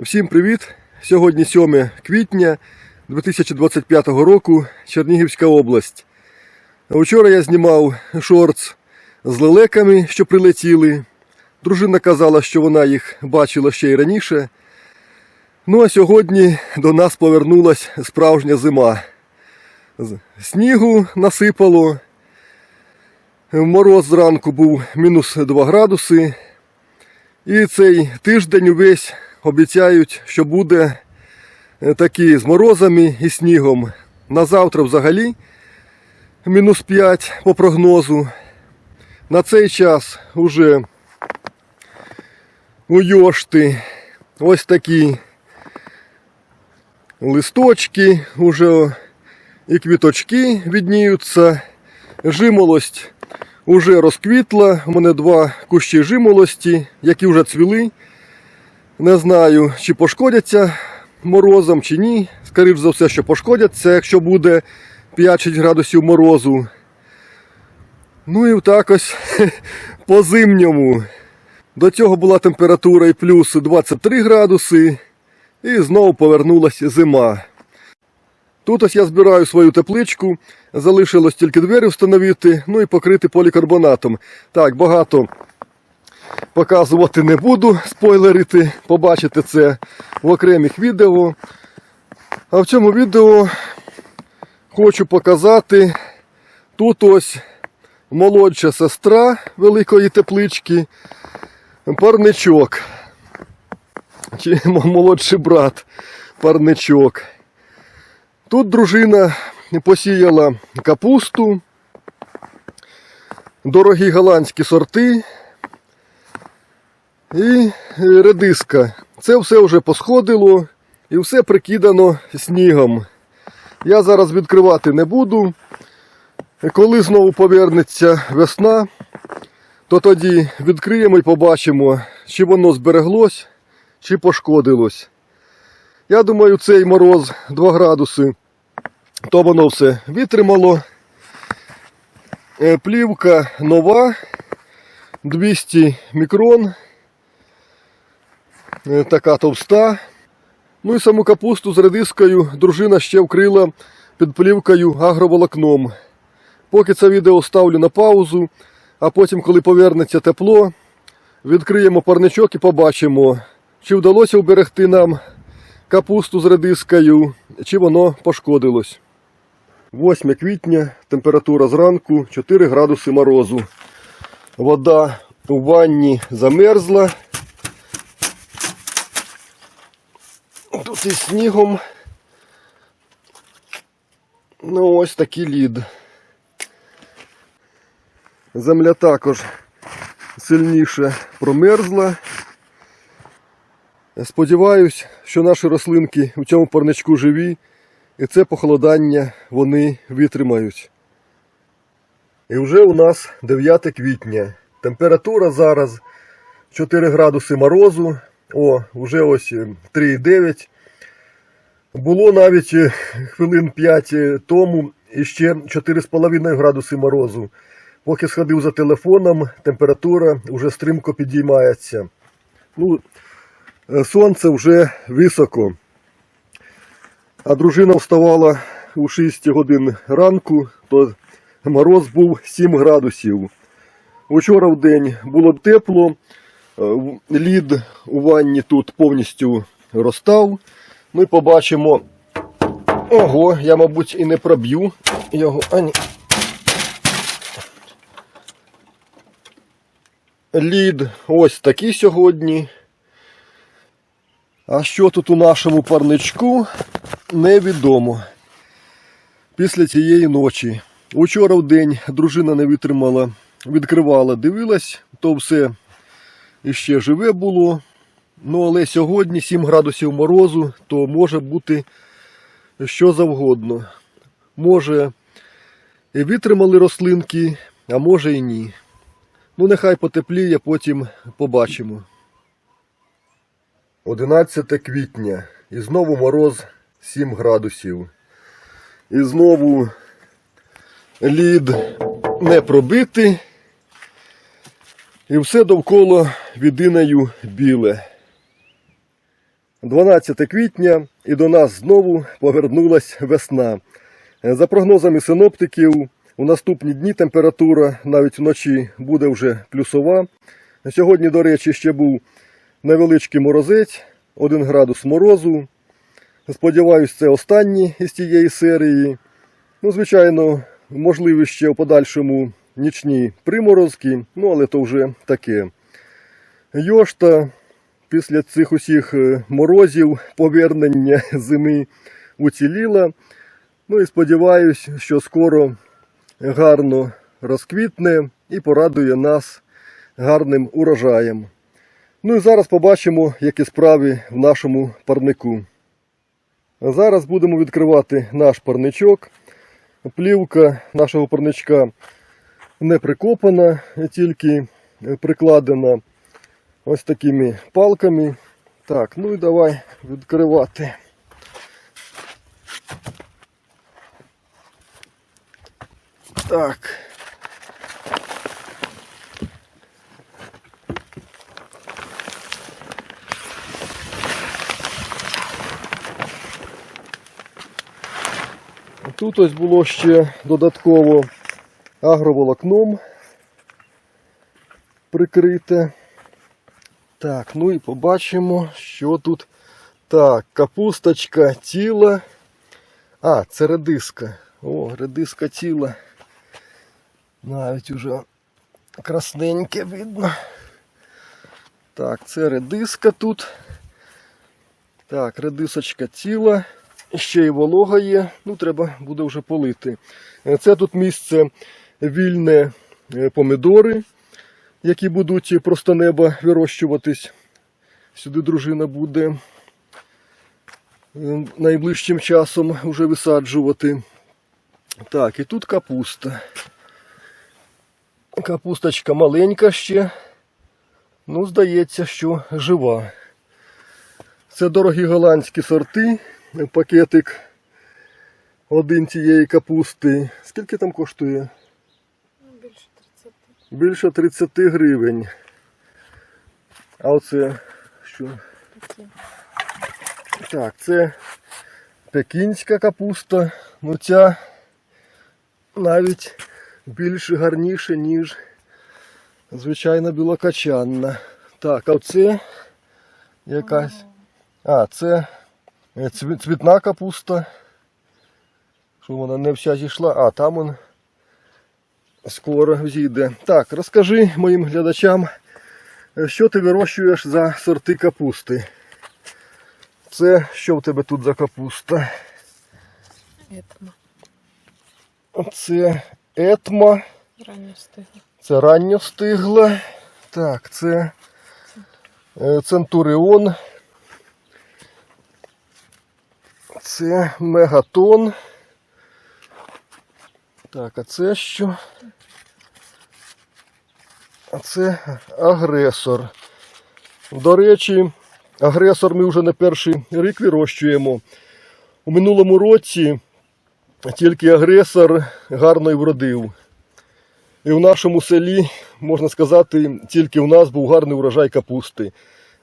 Всім привіт! Сьогодні 7 квітня 2025 року, Чернігівська область. Вчора я знімав шортс з лелеками, що прилетіли. Дружина казала, що вона їх бачила ще й раніше. Ну а сьогодні до нас повернулась справжня зима. Снігу насипало. Мороз зранку був мінус 2 градуси. І цей тиждень увесь обіцяють, що буде е, такий з морозами і снігом. На завтра взагалі мінус 5 по прогнозу. На цей час уже у Йошти ось такі листочки, уже і квіточки відніються. Жимолость уже розквітла. У мене два кущі жимолості, які вже цвіли. Не знаю, чи пошкодяться морозом, чи ні. Скоріш за все, що пошкодяться, якщо буде 5-6 градусів морозу. Ну і так ось по зимньому. До цього була температура і плюс 23 градуси, і знову повернулася зима. Тут ось я збираю свою тепличку, залишилось тільки двері встановити, ну і покрити полікарбонатом. Так, багато показувати не буду, спойлерити, побачите це в окремих відео. А в цьому відео хочу показати тут ось молодша сестра великої теплички, парничок. Чи молодший брат парничок. Тут дружина посіяла капусту, дорогі голландські сорти і редиска. Це все вже посходило і все прикидано снігом. Я зараз відкривати не буду. Коли знову повернеться весна, то тоді відкриємо і побачимо, чи воно збереглось, чи пошкодилось. Я думаю, цей мороз 2 градуси, то воно все витримало. Е, Плівка нова, 200 мікрон, така товста. Ну і саму капусту з редискою дружина ще вкрила під плівкою агроволокном. Поки це відео ставлю на паузу, а потім, коли повернеться тепло, відкриємо парничок і побачимо, чи вдалося вберегти нам капусту з редискою, чи воно пошкодилось. 8 квітня, температура зранку 4 градуси морозу. Вода у ванні замерзла. Тут із снігом. Ну, ось такий лід. Земля також сильніше промерзла. Сподіваюсь, що наші рослинки у цьому парничку живі, і це похолодання вони витримають. І вже у нас 9 квітня. Температура зараз 4 градуси морозу. О, вже ось е, 3,9. Було навіть е, хвилин 5 тому іще 4,5 градуси морозу. Поки сходив за телефоном, температура вже стрімко підіймається. Ну, е, сонце вже високо. А дружина вставала у 6 годин ранку, то мороз був 7 градусів. Учора в день було тепло, е, лід у ванні тут повністю розстав. Ми побачимо. Ого, я, мабуть, і не проб'ю його. А, ні. Лід ось такий сьогодні. А що тут у нашому парничку, невідомо. Після цієї ночі. Учора в день дружина не витримала, відкривала, дивилась, то все іще живе було. Ну, але сьогодні 7 градусів морозу, то може бути що завгодно. Може, і витримали рослинки, а може і ні. Ну, нехай потепліє, потім побачимо. 11 квітня. І знову мороз 7 градусів. І знову лід не пробитий. І все довкола відиною біле. 12 квітня і до нас знову повернулась весна. Е, За прогнозами синоптиків, у наступні дні температура навіть вночі буде вже плюсова. Сьогодні, до речі, ще був невеличкий морозець, 1 градус морозу. Сподіваюсь, це останній із тієї серії. Ну, звичайно, можливі ще у подальшому нічні приморозки, ну але то вже таке. Йошта після цих усіх е, морозів повернення зими уціліла. Ну і сподіваюсь, що скоро гарно розквітне і порадує нас гарним урожаєм. Ну і зараз побачимо, які справи в нашому парнику. Зараз будемо відкривати наш парничок. Плівка нашого парничка не прикопана, тільки прикладена ось такими палками. Так, ну і давай відкривати. Так. Тут ось було ще додатково агроволокном прикрите. Так, ну і побачимо, що тут. Так, капусточка тіла. А, це редиска. О, редиска тіла. Навіть уже красненьке видно. Так, це редиска тут. Так, редисочка тіла. Ще й волога є. Ну, треба буде вже полити. Це тут місце вільне е, помідори, які будуть просто неба вирощуватись. Сюди дружина буде е, найближчим часом вже висаджувати. Так, і тут капуста. Капусточка маленька ще. Ну, здається, що жива. Це дорогі голландські сорти. Пакетик один цієї капусти. Скільки там коштує? Більше 30. Гривень. А оце що? Так, це пекінська капуста. Ну ця навіть більш гарніше, ніж звичайна білокачанна. Так, а оце якась. А, це е, цвітна капуста. Що вона не вся зійшла, а там он скоро зійде. Так, розкажи моїм глядачам, е, що ти вирощуєш за сорти капусти. Це що в тебе тут за капуста? Етма. Це етма, Ранньо стигла. це ранньо стигла. Так, це е, центуріон. Це мегатон. Так, а це що? А це агресор. До речі, агресор ми вже не перший рік вирощуємо. У минулому році тільки агресор гарно й вродив. І в нашому селі, можна сказати, тільки в нас був гарний урожай капусти.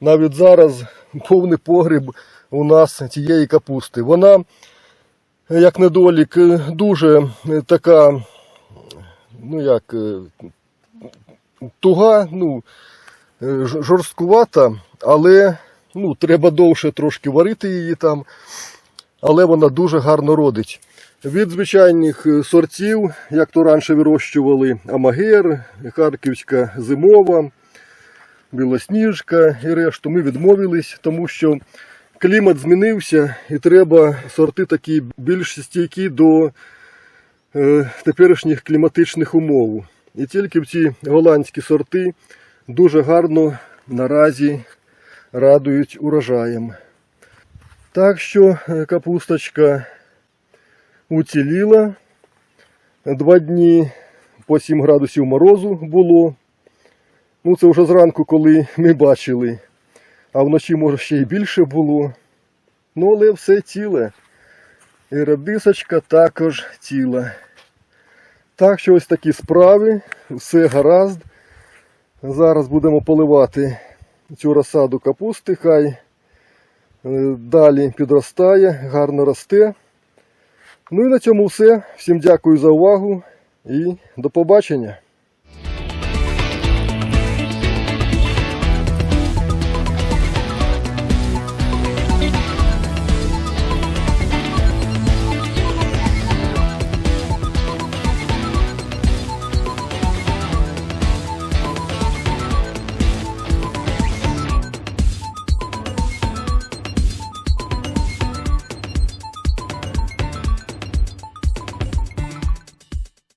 Навіть зараз повний погріб у нас цієї капусти. Вона, як недолік, дуже така, ну як, е, туга, ну, е, жорсткувата, але ну, треба довше трошки варити її там, але вона дуже гарно родить. Від звичайних е, сортів, як то раніше вирощували Амагер, Харківська зимова, Білосніжка і решту, ми відмовились, тому що клімат змінився і треба сорти такі більш стійкі до е, теперішніх кліматичних умов. І тільки ці голландські сорти дуже гарно наразі радують урожаєм. Так що е, капусточка уціліла. Два дні по 7 градусів морозу було. Ну, це вже зранку, коли ми бачили. А вночі, може, ще й більше було. Ну, але все ціле. І редисочка також ціла. Так що ось такі справи, все гаразд. Зараз будемо поливати цю розсаду капусти, хай Е, Далі підростає, гарно росте. Ну і на цьому все. Всім дякую за увагу і до побачення.